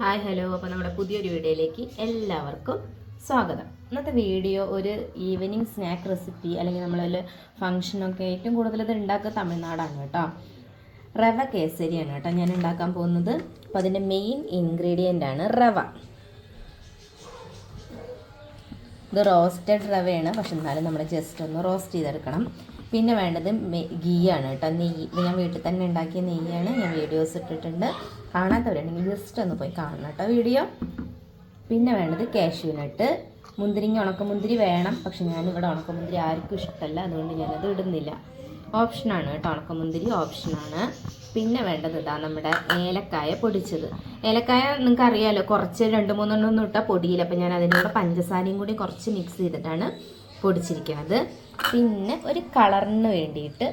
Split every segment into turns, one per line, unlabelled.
Hi hello. അപ്പോൾ നമ്മുടെ പുതിയൊരു വീഡിയോയിലേക്ക് എല്ലാവർക്കും സ്വാഗതം. ഇന്നത്തെ വീഡിയോ ഒരു ഈവനിങ് സ്നാക്ക് റെസിപ്പി അല്ലെങ്കിൽ നമ്മളൊരു ഫംഗ്ഷനൊക്കെ ഏറ്റവും കൂടുതൽ ഇത് ഉണ്ടാക്കുക തമിഴ്നാടാണ് കേട്ടോ. റവ കേസരിയാണ് കേട്ടോ ഞാൻ ഉണ്ടാക്കാൻ പോകുന്നത്. അപ്പോൾ അതിന്റെ മെയിൻ ഇൻഗ്രീഡിയന്റ് ആണ് റവ. ഇത് റോസ്റ്റഡ് റവയാണ്. പക്ഷെ എന്നാലും നമ്മൾ ജസ്റ്റ് ഒന്ന് റോസ്റ്റ് ചെയ്തെടുക്കണം. പിന്നെ വേണ്ടത് ഗീ ആണ് കേട്ടോ. നെയ്യ് ഞാൻ വീട്ടിൽ തന്നെ ഉണ്ടാക്കിയ നെയ്യാണ്. ഞാൻ വീഡിയോസ് ഇട്ടിട്ടുണ്ട്. കാണാത്തവരുണ്ടെങ്കിൽ ജസ്റ്റ് ഒന്ന് പോയി കാണണം കേട്ടോ വീഡിയോ പിന്നെ വേണ്ടത് കാഷ്യൂ നട്ട് മുന്തിരിങ്ങ ഉണക്കമുന്തിരി വേണം. പക്ഷെ ഞാനിവിടെ ഉണക്കമുന്തിരി ആർക്കും ഇഷ്ടമല്ല. അതുകൊണ്ട് ഞാനത് ഇടുന്നില്ല. ഓപ്ഷനാണ് കേട്ടോ. ഉണക്കമുന്തിരി ഓപ്ഷനാണ് പിന്നെ വേണ്ടത് ഇതാ നമ്മുടെ ഏലക്കായ പൊടിച്ചത്. ഏലക്കായ നിങ്ങൾക്ക് അറിയാമല്ലോ കുറച്ച് രണ്ട് മൂന്നെണ്ണം ഒന്നും ഇട്ടാൽ പൊടിയില്ല. അപ്പം ഞാൻ അതിനുള്ള പഞ്ചസാരയും കൂടി കുറച്ച് മിക്സ് ചെയ്തിട്ടാണ് പൊടിച്ചിരിക്കുന്നത്. പിന്നെ ഒരു കളറിന് വേണ്ടിയിട്ട്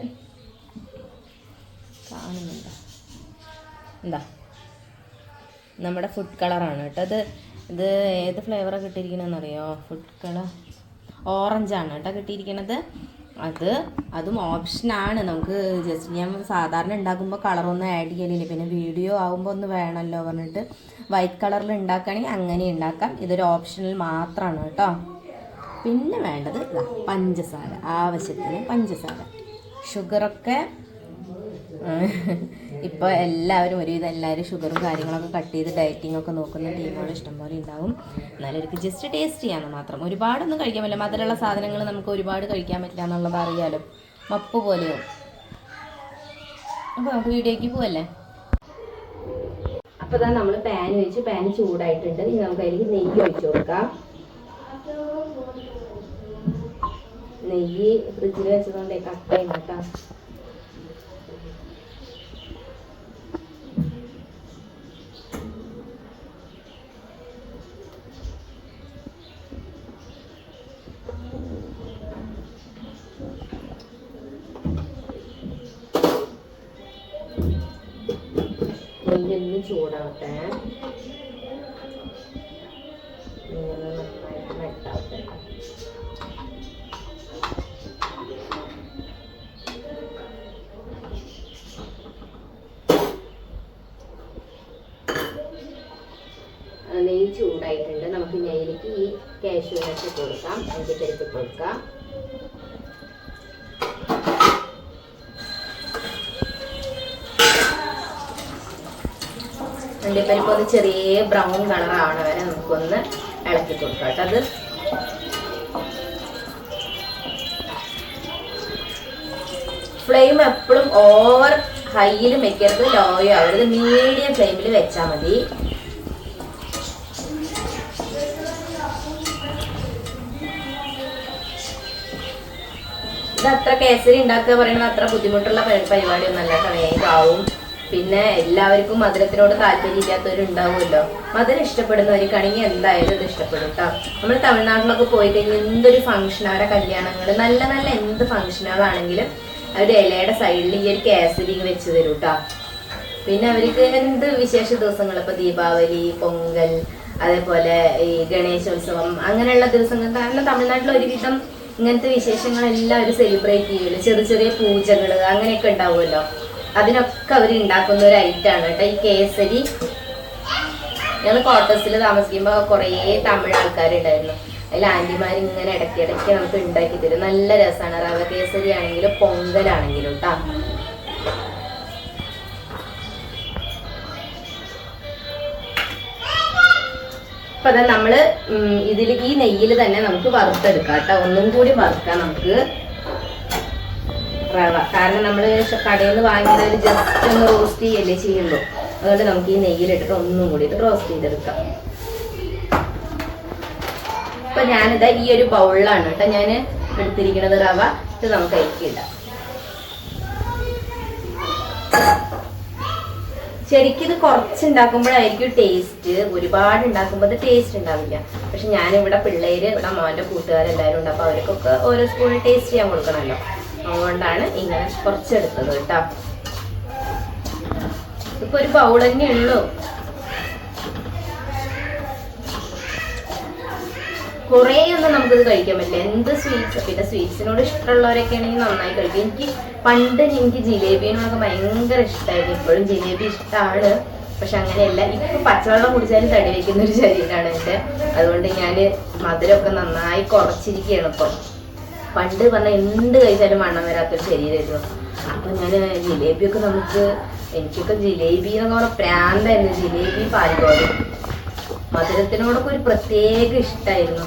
കാണുന്നുണ്ടോ. എന്താ? നമ്മുടെ ഫുഡ് കളറാണ് കേട്ടോ. അത് ഇത് ഏത് ഫ്ലേവറാണ് കിട്ടിയിരിക്കണമെന്ന് അറിയോ ഫുഡ് കളർ ഓറഞ്ചാണ് കേട്ടോ കിട്ടിയിരിക്കണത് അത് അതും ഓപ്ഷനാണ് നമുക്ക് ജസ്റ്റ് ഞാൻ സാധാരണ ഉണ്ടാക്കുമ്പോൾ കളറൊന്നും ആഡ് ചെയ്യലില്ല. പിന്നെ വീഡിയോ ആകുമ്പോൾ ഒന്ന് വേണമല്ലോ പറഞ്ഞിട്ട്. വൈറ്റ് കളറിൽ ഉണ്ടാക്കുകയാണെങ്കിൽ അങ്ങനെ ഉണ്ടാക്കാം. ഇതൊരു ഓപ്ഷണൽ മാത്രമാണ് കേട്ടോ. പിന്നെ വേണ്ടത് പഞ്ചസാര ആവശ്യത്തിന് പഞ്ചസാര. ഷുഗറൊക്കെ ഇപ്പോൾ എല്ലാവരും ഒരുവിധം എല്ലാവരും ഷുഗറും കാര്യങ്ങളൊക്കെ കട്ട് ചെയ്ത് ഡയറ്റിംഗ് ഒക്കെ നോക്കുന്ന ടീമുകൾ ഇഷ്ടംപോലെ ഉണ്ടാവും. എന്നാലും എനിക്ക് ജസ്റ്റ് ടേസ്റ്റ് ചെയ്യാമെന്ന് മാത്രം. ഒരുപാടൊന്നും കഴിക്കാൻ പറ്റില്ല. മധുരമുള്ള സാധനങ്ങൾ നമുക്ക് ഒരുപാട് കഴിക്കാൻ പറ്റില്ല എന്നുള്ളത് അറിയാലോ. മപ്പ് പോലെയോ? അപ്പോൾ നമുക്ക് വീഡിയോക്ക് പോവല്ലേ? അപ്പോൾ നമ്മൾ പാൻ വെച്ച് പാൻ ചൂടായിട്ടുണ്ട്. ഇനി നമുക്ക് അതിലേക്ക് നെയ്യ് ഒഴിച്ചു കൊടുക്കാം. നെയ്യ് ഫ്രിഡ്ജിൽ വെച്ചതുകൊണ്ട് കട്ടയും കേട്ടോ. നെയ്യൊന്ന് ചൂടാവട്ടെ. നെയ്യ് ചൂടായിട്ടുണ്ട്. നമുക്ക് നെയ്യിലേക്ക് ഈ കാഷ്യൂ നട്ട് ഇട്ട് കൊടുക്കാം. അതിന്റെ പരിപ്പ് ഇട്ട് കൊടുക്കാം. അണ്ടിപ്പരിപ്പ് ഒന്ന് ചെറിയ ബ്രൗൺ കളർ ആവണ വരെ നമുക്കൊന്ന് ഇളക്കി കൊടുക്കാം അത് ഫ്ലെയിം എപ്പോഴും ഓവർ ഹൈയിലും വെക്കരുത് ലോയോ ആവരുത്. മീഡിയം ഫ്ലെയിമിൽ വെച്ചാൽ മതി. ഇത് അത്ര കേസരി ഉണ്ടാക്കുക പറയുന്നത് അത്ര ബുദ്ധിമുട്ടുള്ള പരിപാടി പരിപാടിയൊന്നല്ല കേട്ടോ വേഗമാവും പിന്നെ എല്ലാവർക്കും മധുരത്തിനോട് താല്പര്യം ഇല്ലാത്തവരുണ്ടാവുമല്ലോ മധുരം ഇഷ്ടപ്പെടുന്നവർക്കാണെങ്കിൽ എന്തായാലും ഇത് ഇഷ്ടപ്പെടും കേട്ടോ നമ്മൾ തമിഴ്നാട്ടിലൊക്കെ പോയി കഴിഞ്ഞാൽ എന്തൊരു ഫംഗ്ഷൻ അവരുടെ കല്യാണങ്ങൾ നല്ല നല്ല എന്ത് ഫംഗ്ഷനുകളാണെങ്കിലും അവർ ഇലയുടെ സൈഡിൽ ഈ ഒരു കേസരി വെച്ച് തരും കേട്ടോ പിന്നെ അവർക്ക് എന്ത് വിശേഷ ദിവസങ്ങൾ ഇപ്പൊ ദീപാവലി പൊങ്കൽ അതേപോലെ ഈ ഗണേശോത്സവം അങ്ങനെയുള്ള ദിവസങ്ങൾ. കാരണം തമിഴ്നാട്ടിൽ ഒരുവിധം ഇങ്ങനത്തെ വിശേഷങ്ങളെല്ലാം അവർ സെലിബ്രേറ്റ് ചെയ്യുമല്ലോ ചെറിയ ചെറിയ പൂജകൾ അങ്ങനെയൊക്കെ ഉണ്ടാവുമല്ലോ. അതിനൊക്കെ അവർ ഉണ്ടാക്കുന്ന ഒരു ഐറ്റം ആണ് കേട്ടോ. ഈ കേസരി. ഞങ്ങൾ ക്വാർട്ടേഴ്സിൽ താമസിക്കുമ്പോൾ കുറേ തമിഴ് ആൾക്കാരുണ്ടായിരുന്നു. അതിൽ ആന്റിമാർ ഇങ്ങനെ ഇടയ്ക്ക് ഇടയ്ക്ക് നമുക്ക് ഉണ്ടാക്കി തരും. നല്ല രസമാണ് റവ കേസരി ആണെങ്കിലും പൊങ്കലാണെങ്കിലും കേട്ടോ അപ്പൊ അതാ നമ്മൾ ഇതിൽ ഈ നെയ്യിൽ തന്നെ നമുക്ക് വറുത്തെടുക്കാം കേട്ടോ ഒന്നും കൂടി വറുക്കാം നമുക്ക്. റവ കാരണം നമ്മൾ കടയിൽ നിന്ന് വാങ്ങിയാൽ ജസ്റ്റ് ഒന്ന് റോസ്റ്റ് ചെയ്യല്ലേ ചെയ്യുള്ളൂ. അതുകൊണ്ട് നമുക്ക് ഈ നെയ്യിലിട്ടിട്ട് ഒന്നും കൂടി റോസ്റ്റ് ചെയ്തെടുക്കാം. അപ്പൊ ഞാനിതാ ഈ ഒരു ബൗളിലാണ് കേട്ടോ ഞാൻ എടുത്തിരിക്കുന്നത് റവ. ഇത് നമുക്ക് അതിലേക്ക് ഇടാം. ശരിക്കും ഇത് കുറച്ച് ഉണ്ടാക്കുമ്പോഴായിരിക്കും ടേസ്റ്റ് ഒരുപാട് ഉണ്ടാക്കുമ്പോൾ അത് ടേസ്റ്റ് ഉണ്ടാവില്ല. പക്ഷെ ഞാനിവിടെ പിള്ളേര് ഇവിടെ മോന്റെ കൂട്ടുകാരെല്ലാവരും ഉണ്ട്. അപ്പോൾ അവർക്കൊക്കെ ഓരോ സ്പൂൺ ടേസ്റ്റ് ചെയ്യാൻ കൊടുക്കണമല്ലോ. അതുകൊണ്ടാണ് ഇങ്ങനെ കുറച്ചെടുത്തത് കേട്ടോ. ഇപ്പൊ ഒരു ബൗൾ തന്നെ ഉള്ളൂ. കുറേ ഒന്നും നമുക്കിത് കഴിക്കാൻ പറ്റില്ല. എന്ത് സ്വീറ്റ്സ് പിന്നെ സ്വീറ്റ്സിനോട് ഇഷ്ടമുള്ളവരൊക്കെ ആണെങ്കിൽ നന്നായി കഴിക്കും. എനിക്ക് പണ്ട് എനിക്ക് ജിലേബിനോടൊക്കെ ഭയങ്കര ഇഷ്ടമായിരുന്നു ഇപ്പോഴും ജിലേബി ഇഷ്ടമാണ് പക്ഷെ അങ്ങനെയല്ല. ഇപ്പൊ പച്ചവെള്ളം കുടിച്ചാലും തടി വയ്ക്കുന്ന ഒരു ശരീരമാണ് എന്റെ. അതുകൊണ്ട് ഞാൻ മധുരമൊക്കെ നന്നായി കുറച്ചിരിക്കുകയാണ് ഇപ്പം. പണ്ട് പറഞ്ഞാൽ എന്ത് കഴിച്ചാലും വണ്ണം വരാത്തൊരു ശരീരമായിരുന്നു. അപ്പൊ ഞാൻ ജിലേബിയൊക്കെ നമുക്ക് എനിക്കൊക്കെ ജിലേബി എന്നൊക്കെ പറഞ്ഞ പ്രാന്തായിരുന്നു. ജിലേബി പാൽഗോവ മധുരത്തിനോടൊക്കെ ഒരു പ്രത്യേക ഇഷ്ടമായിരുന്നു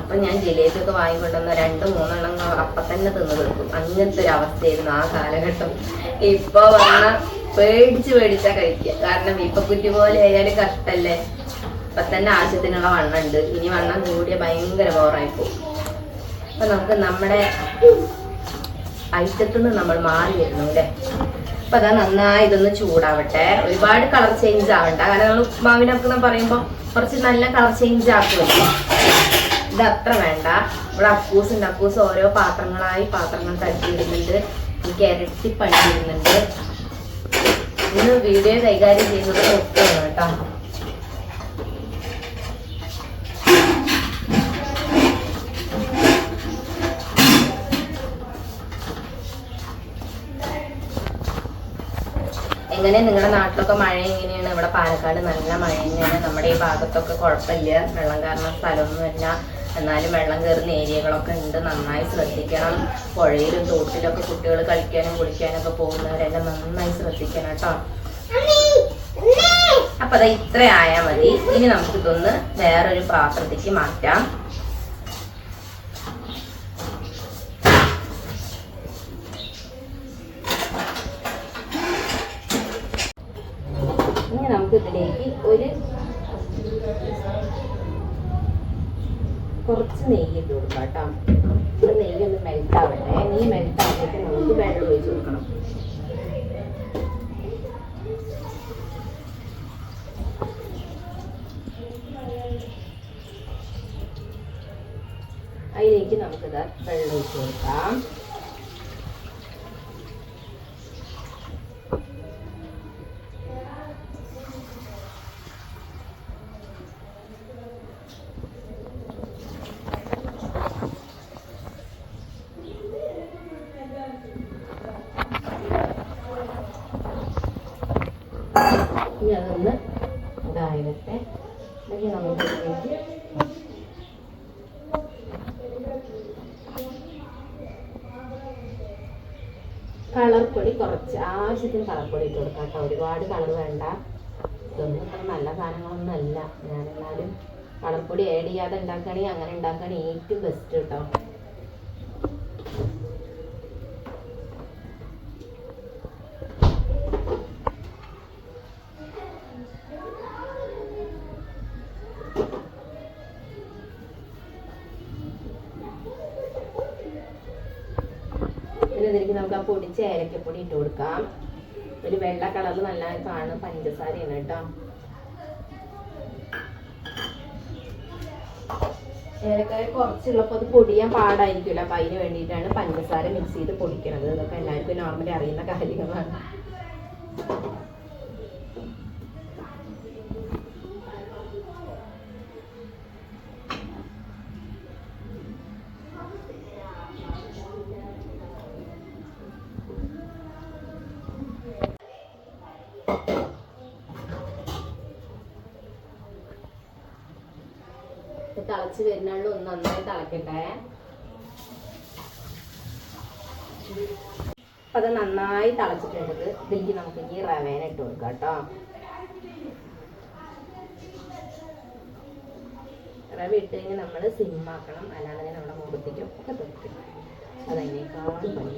അപ്പൊ ഞാൻ ജിലേബി ഒക്കെ വാങ്ങിക്കൊണ്ടുവന്ന രണ്ട് മൂന്നെണ്ണം അപ്പൊ തന്നെ തിന്നു തീർക്കും. അങ്ങനത്തെ ഒരു അവസ്ഥയായിരുന്നു ആ കാലഘട്ടം. ഇപ്പൊ വന്ന പേടിച്ച് പേടിച്ചാ കഴിക്കുക കാരണം ഇപ്പൊ കുറ്റി പോലെ ആയാലും കഷ്ടല്ലേ? ഇപ്പൊ തന്നെ ആവശ്യത്തിനുള്ള വണ്ണം ഉണ്ട്. ഇനി വണ്ണം കൂടിയ ഭയങ്കര ബോറായി പോകും അപ്പൊ നമുക്ക് നമ്മുടെ ഐറ്റത്തിൽ നിന്ന് നമ്മൾ മാറി വരുന്നു അല്ലേ അപ്പൊ അതാ നന്നായി ഇതൊന്ന് ചൂടാവട്ടെ. ഒരുപാട് കളർ ചേഞ്ച് ആവണ്ട. കാരണം നമ്മൾ ഉപ്മാവിനൊക്കെ പറയുമ്പോൾ കുറച്ച് നല്ല കളർ ചേഞ്ച് ആക്കുമല്ലോ ഇത് അത്ര വേണ്ട. ഇവിടെ അക്കൂസ് ഉണ്ട്. അക്കൂസ് ഓരോ പാത്രങ്ങളായി പാത്രങ്ങൾ തട്ടിയിടുന്നുണ്ട് എനിക്ക് ഇരട്ടി പണി ഇന്ന് വീഡിയോ കൈകാര്യം ചെയ്യുന്നത് ഒക്കെയാണ് കേട്ടോ. എങ്ങനെ നിങ്ങളുടെ നാട്ടിലൊക്കെ മഴ എങ്ങനെയാണ്? ഇവിടെ പാലക്കാട് നല്ല മഴ തന്നെയാണ്. നമ്മുടെ ഈ ഭാഗത്തൊക്കെ കുഴപ്പമില്ല. വെള്ളം കാരണം സ്ഥലമൊന്നുമില്ല എന്നാലും വെള്ളം കയറുന്ന ഏരിയകളൊക്കെ ഉണ്ട്. നന്നായി ശ്രദ്ധിക്കണം. പുഴയിലും തോട്ടിലൊക്കെ കുട്ടികൾ കളിക്കാനും കുളിക്കാനും ഒക്കെ പോകുന്നവരെല്ലാം നന്നായി ശ്രദ്ധിക്കണം കേട്ടോ. അപ്പൊ അത് ഇത്ര ആയാൽ മതി. ഇനി നമുക്ക് ഇതൊന്ന് വേറൊരു പാത്രത്തേക്ക് മാറ്റാം. നമുക്ക് ഇതിലേക്ക് ഒരു കുറച്ച് നെയ്യ് ഇട്ട് കൊടുക്കാം കേട്ടോ. ഇവിടെ നെയ്യ് ഒന്ന് മെൽറ്റ് ആവട്ടെ. നീ മെൽറ്റ് ആവുമ്പോഴേക്ക് നമുക്ക് വെള്ളം ഒഴിച്ച് കൊടുക്കണം. അതിലേക്ക് നമുക്കിത് വെള്ളം ഒഴിച്ച് കൊടുക്കാം. കളർ പൊടി കുറച്ച് ആവശ്യത്തിന് കളർ പൊടി ഇട്ട് കൊടുക്കാം കേട്ടോ. ഒരുപാട് കളർ വേണ്ട. ഇതൊന്നും ഇത്ര നല്ല സാധനങ്ങളൊന്നും അല്ല. ഞാൻ എന്നാലും കളർ പൊടി ആഡ് ചെയ്യാതെ ഉണ്ടാക്കുകയാണെങ്കിൽ അങ്ങനെ ഉണ്ടാക്കുകയാണെങ്കിൽ ഏറ്റവും ബെസ്റ്റ് കേട്ടോ. ഇതിലേക്ക് നമുക്ക് ആ പൊടിച്ച ഏലക്കപ്പൊടി ഇട്ട് കൊടുക്കാം. ഒരു വെള്ള കളറിൽ നല്ല കാണുന്ന പഞ്ചസാരയാണ് കേട്ടോ. ഏലക്കായ കുറച്ചുള്ളപ്പോൾ അത് പൊടിയാൻ പാടായിരിക്കുമല്ലോ അപ്പം അതിന് വേണ്ടിയിട്ടാണ് പഞ്ചസാര മിക്സ് ചെയ്ത് പൊടിക്കുന്നത് ഇതൊക്കെ എല്ലാവർക്കും നോർമലി അറിയുന്ന കാര്യങ്ങളാണ്. തിളച്ച് വരുന്നുള്ളൂ ഒന്ന് നന്നായി തിളക്കട്ടെ. അപ്പൊ അത് നന്നായി തിളച്ചിട്ടുള്ളത് ഇതിലേക്ക് നമുക്ക് ഈ റവേന ഇട്ട് കൊടുക്കാം കേട്ടോ. റവ ഇട്ട് കഴിഞ്ഞാൽ നമ്മൾ സിമ്മാക്കണം അല്ലാതെ നമ്മുടെ മുഖത്തേക്കും ഒക്കെ തെറിക്കും അതതിനേക്കാൾ പണി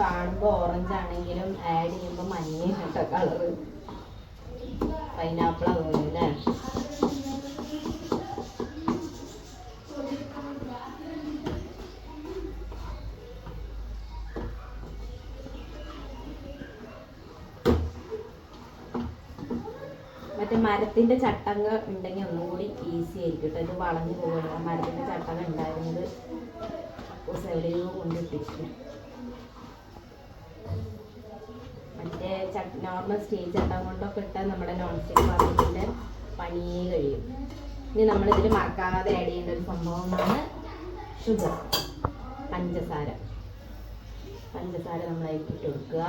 കാണുമ്പോ ഓറഞ്ച് ആണെങ്കിലും ആഡ് ചെയ്യുമ്പോൾ മഞ്ഞ കേട്ടോ കളറ് പൈനാപ്പിൾ അതുപോലെ മറ്റേ മരത്തിന്റെ ചട്ടങ്ങ ഉണ്ടെങ്കിൽ ഒന്നും കൂടി ഈസി ആയിരിക്കും കേട്ടോ. ഇത് വളഞ്ഞു പോകുന്നത് മരത്തിന്റെ ചട്ടങ്ങ ഉണ്ടായിരുന്നത് എവിടെയോ കൊണ്ടിട്ടിരിക്കും നോർമൽ സ്റ്റീൽ ചട്ടം കൊണ്ടൊക്കെ ഇട്ടാൽ നമ്മുടെ നോൺ സ്റ്റിക്ക് പാത്രത്തിന്റെ പണിയേ കഴിയും. ഇനി നമ്മളിതിൽ മറക്കാതെ ആഡ് ചെയ്യേണ്ട ഒരു സംഭവമാണ് ഷുഗർ പഞ്ചസാര. പഞ്ചസാര അതിലേക്ക് ഇട്ട് കൊടുക്കുക.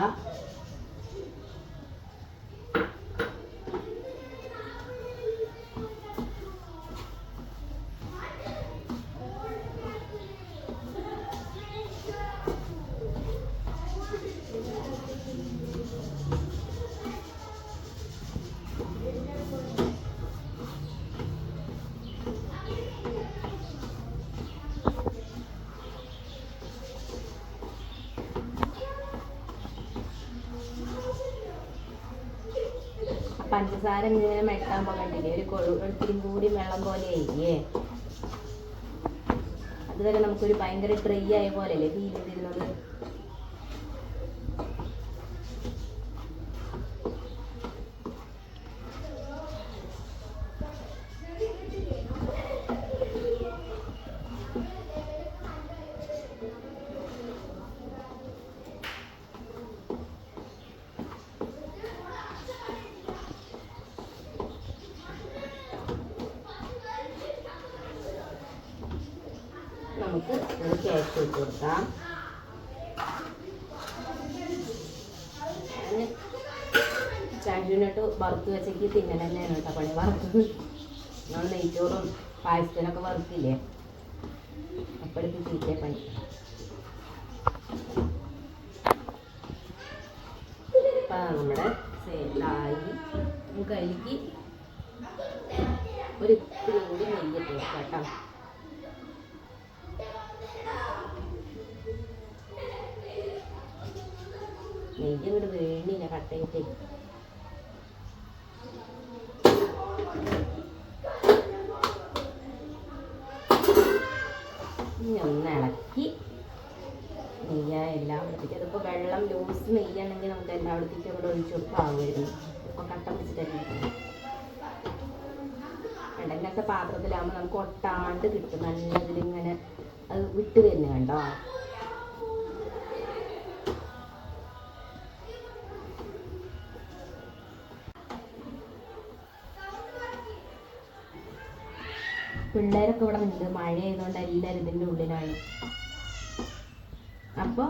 പഞ്ചസാര ഇങ്ങനെ മെട്ടാൻ പോകണ്ടില്ലേ ഒരു കൊഴു ഒത്തിരി കൂടി വെള്ളം പോലെ ആയില്ലേ? അതുവരെ നമുക്കൊരു ഭയങ്കര ഡ്രൈ ആയ പോലെയല്ലേ? ഫീൽ ചെയ്തിരുന്നത് നമുക്ക് കേക്ക് ഇട്ട് കൊടുക്കാം ഞാൻ ചാൻഡിനട്ട് വറുത്ത് വെച്ചേക്ക് തിന്നൽ തന്നെയാണ് കേട്ടോ പണി. വറുത്ത് നമ്മൾ നെയ്ച്ചോറും പായസത്തിനൊക്കെ വറുത്തില്ലേ? അപ്പോഴേക്ക് തീറ്റേ പണി. അപ്പം നമ്മുടെ സേലായി നമുക്ക് അതിലേക്ക് ഒരു ഇത്തിരി കൂടി നെയ്യ് കേട്ടോ. നെയ്യ് ഇങ്ങോട്ട് വേണില്ല കട്ടയിട്ട് ഒന്ന് ഇളക്കി. നെയ്യ എല്ലായിടത്തേക്കും അതിപ്പോൾ വെള്ളം ലൂസ് നെയ്യാണെങ്കിൽ നമുക്ക് എല്ലായിടത്തേക്കും ഇവിടെ ഒഴിച്ചു കൊടുക്കാവുമായിരുന്നു ഇപ്പോൾ കട്ട പിടിച്ചിട്ടല്ലേ ഇടങ്ങത്തെ പാത്രത്തിലാവുമ്പോ നമുക്ക് ഒട്ടാണ്ട് കിട്ടും. നല്ലതിലിങ്ങനെ അത് വിട്ട് തന്നെ കണ്ടോ? പിള്ളേരൊക്കെ ഇവിടെ ഉണ്ട് മഴ ആയതുകൊണ്ട് എല്ലാവരും ഇതിന്റെ ഉള്ളിലാണ്. അപ്പോൾ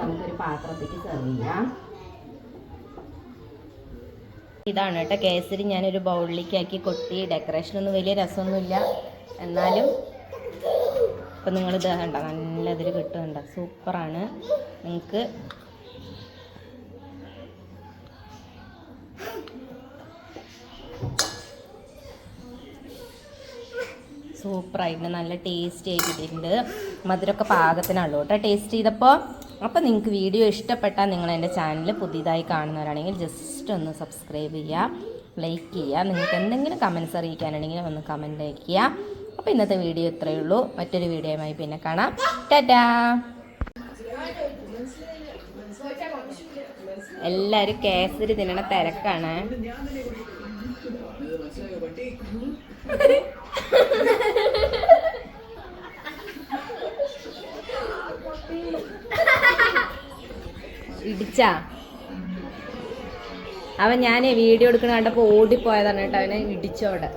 നമുക്കൊരു പാത്രത്തേക്ക് സെർവ് ചെയ്യാം. ഇതാണ് കേട്ടോ കേസരി. ഞാനൊരു ബൗളിലേക്ക് ആക്കി കൊട്ടി ഡെക്കറേഷനൊന്നും വലിയ രസമൊന്നുമില്ല. എന്നാലും ഇപ്പം നിങ്ങളിത് കണ്ട? നല്ല ഇതിൽ കിട്ടുന്നുണ്ട്. സൂപ്പറാണ്. നിങ്ങൾക്ക് സൂപ്പറായിട്ട് നല്ല ടേസ്റ്റ് ചെയ്തിട്ടുണ്ട് മധുരമൊക്കെ പാകത്തിനുള്ളൂ കേട്ടോ ടേസ്റ്റ് ചെയ്തപ്പോൾ. അപ്പോൾ നിങ്ങൾക്ക് വീഡിയോ ഇഷ്ടപ്പെട്ടാൽ നിങ്ങൾ എന്റെ ചാനൽ പുതിയതായി കാണുന്നവരാണെങ്കിൽ ജസ്റ്റ് ഒന്ന് സബ്സ്ക്രൈബ് ചെയ്യുക ലൈക്ക് ചെയ്യുക. നിങ്ങൾക്ക് എന്തെങ്കിലും കമൻസ് അറിയിക്കാനുണ്ടെങ്കിൽ ഒന്ന് കമന്റ് അയയ്ക്കുക. അപ്പോൾ ഇന്നത്തെ വീഡിയോ ഇത്രയേ ഉള്ളൂ. മറ്റൊരു വീഡിയോയുമായി പിന്നെ കാണാം. ടാറ്റാ! എല്ലാവരും കേസരി തിന്നണ തിരക്കാണ്. ഇടിച്ചാ. അവൻ ഞാൻ വീഡിയോ എടുക്കണ കണ്ടപ്പോ ഓടിപ്പോയതാണ് കേട്ടോ അവനെ ഇടിച്ചോടെ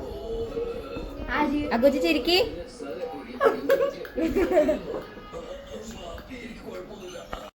ആ കൊച്ചു